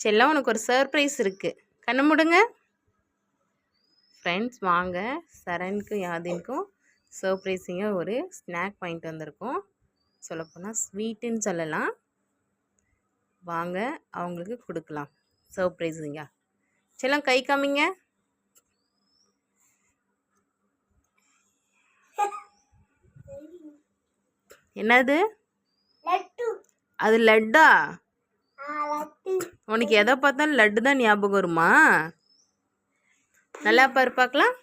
செல்லம் உனக்கு ஒரு சர்ப்ரைஸ் இருக்குது கண்ணு முடுங்க. ஃப்ரெண்ட்ஸ் வாங்க. சரணுக்கும் யாதினுக்கும் சர்ப்ரைஸிங்க ஒரு ஸ்நாக் வாங்கிட்டு வந்திருக்கோம். சொல்லப்போனால் ஸ்வீட்டுன்னு சொல்லலாம். வாங்க அவங்களுக்கு கொடுக்கலாம். சர்ப்ரைஸுங்க செல்லம் கை காமிங்க. என்னது? அது லட்டு? உனக்கு எதை பார்த்தாலும் லட்டு தான் ஞாபகம் வருமா? நல்லா பாரு பார்க்கலாம்.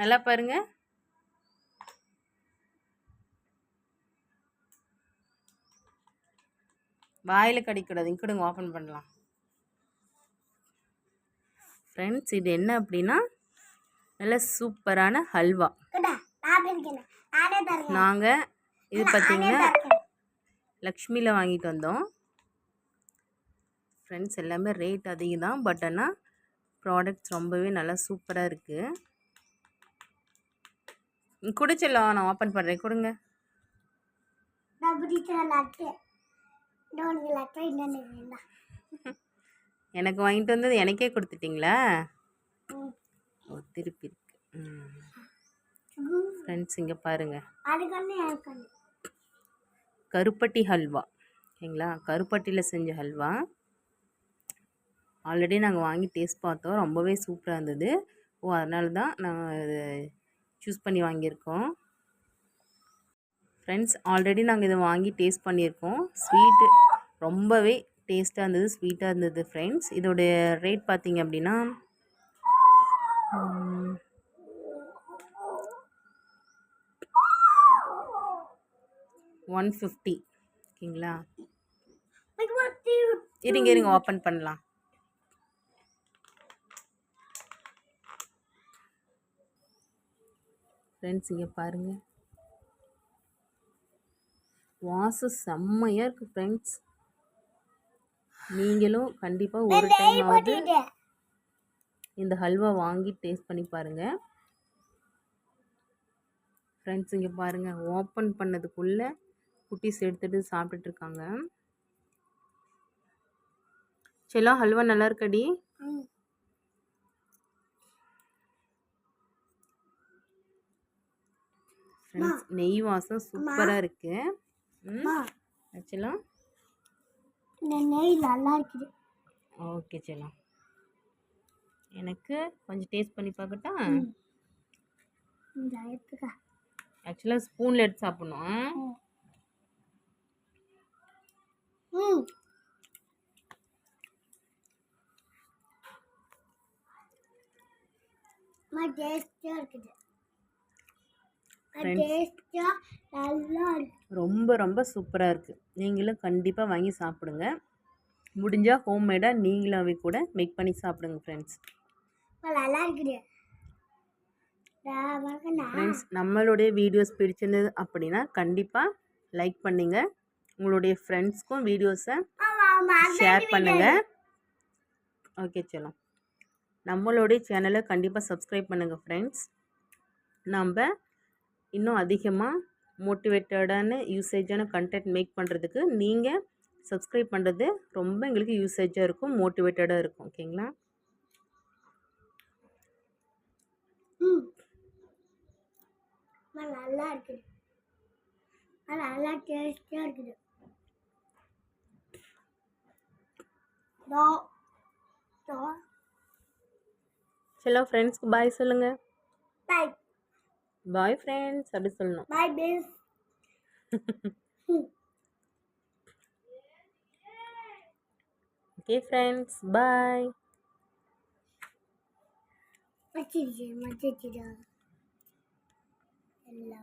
நல்லா பாருங்க. வாயில் கடிக்கூடாது. இங்கிடுங்க ஓப்பன் பண்ணலாம். ஃப்ரெண்ட்ஸ் இது என்ன அப்படின்னா நல்ல சூப்பரான ஹல்வா. நாங்கள் இது பார்த்தீங்கன்னா லக்ஷ்மியில் வாங்கிட்டு வந்தோம். ஃப்ரெண்ட்ஸ் எல்லாமே ரேட் அதிகம் தான் பட் ஆனால் ப்ராடக்ட்ஸ் ரொம்பவே நல்லா சூப்பராக இருக்குது குடிச்சலாம் நான் ஓப்பன் பண்ணுறேன் கொடுங்க. எனக்கு வாங்கிட்டு வந்தது எனக்கே கொடுத்துட்டிங்களா. ஓ திருப்பி இருக்கு. ஃப்ரெண்ட்ஸ் இங்கே பாருங்கள் கருப்பட்டி ஹல்வா. ஓகேங்களா? கருப்பட்டியில் செஞ்ச ஹல்வா. ஆல்ரெடி நாங்கள் வாங்கி டேஸ்ட் பார்த்தோம். ரொம்பவே சூப்பராக இருந்தது. ஓ அதனால தான் நாங்கள் இது சூஸ் பண்ணி வாங்கியிருக்கோம். ஃப்ரெண்ட்ஸ் ஆல்ரெடி நாங்கள் இதை வாங்கி டேஸ்ட் பண்ணியிருக்கோம். ஸ்வீட்டு ரொம்பவே டேஸ்ட்டாக இருந்தது ஸ்வீட்டாக இருந்தது ஃப்ரெண்ட்ஸ் இதோடைய ரேட் பார்த்திங்க அப்படின்னா ஒன் ஃபிஃப்டி. ஓகேங்களா? இருங்க இருங்க ஓப்பன் பண்ணலாம். ஃப்ரெண்ட்ஸ் இங்கே பாருங்கள் வாசம் செம்மையாக இருக்குது ஃப்ரெண்ட்ஸ் நீங்களும் கண்டிப்பாக ஒரு டைம் ஆகுது இந்த ஹல்வா வாங்கி டேஸ்ட் பண்ணி பாருங்கள் ஃப்ரெண்ட்ஸ் இங்கே பாருங்கள் ஓப்பன் பண்ணதுக்குள்ளே குட்டீஸ் எடுத்துகிட்டு சாப்பிட்டுட்டு இருக்காங்க செல்லம் ஹல்வா நல்லா இருக்கடி? நெய் வாசம் சூப்பராக அம்மா. செல்லம் நெய் நல்லா இருக்குது. ஓகே செல்லம் எனக்கு கொஞ்சம் டேஸ்ட் பண்ணி பார்க்கட்டா? ஆக்சுவலாக ஸ்பூனில் எடுத்து சாப்பிட்ணும். ம். டேஸ்டியாக இருக்குது. டேஸ்டியாக நல்லா ரொம்ப ரொம்ப சூப்பராக இருக்குது நீங்களும் கண்டிப்பாக வாங்கி சாப்பிடுங்க. முடிஞ்சால் ஹோம்மேடாக நீங்களாவே கூட மேக் பண்ணி சாப்பிடுங்க ஃப்ரெண்ட்ஸ் நல்லா இருக்குது ஃப்ரெண்ட்ஸ் நம்மளுடைய வீடியோஸ் பிடிச்சிருந்தது அப்படின்னா கண்டிப்பாக லைக் பண்ணுங்க. உங்களுடைய ஃப்ரெண்ட்ஸ்க்கும் வீடியோஸை ஷேர் பண்ணுங்க. ஓகே செல்லம். நம்மளுடைய சேனலை கண்டிப்பாக சப்ஸ்கிரைப் பண்ணுங்கள் ஃப்ரெண்ட்ஸ் நம்ம இன்னும் அதிகமாக மோட்டிவேட்டடான யூசேஜான கண்டென்ட் மேக் பண்ணுறதுக்கு நீங்கள் சப்ஸ்கிரைப் பண்ணுறது ரொம்ப எங்களுக்கு யூசேஜாக இருக்கும் மோட்டிவேட்டடாக இருக்கும். ஓகேங்களா நல்லா இருக்குது. நல்லா டேஸ்டியாக இருக்குது. தோ தோ செல்லம் ஃப்ரெண்ட்ஸ்க்கு பாய் சொல்லுங்கள் பை பாய் ஃப்ரெண்ட்ஸ் அப்படி சொல்லணும் பை பிஸ் ஓகே ஃப்ரெண்ட்ஸ் பாய் வச்சிருச்சு வச்சிருச்சுடா ஹலோ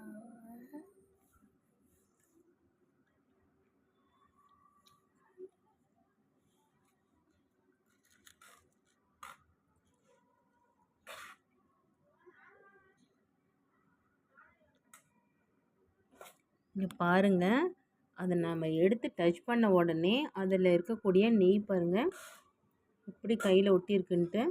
இங்கே பாருங்கள் அதை நம்ம எடுத்து டச் பண்ண உடனே அதில் இருக்கக்கூடிய நெய் பாருங்கள் எப்படி கையில் ஒட்டியிருக்குன்ட்டு.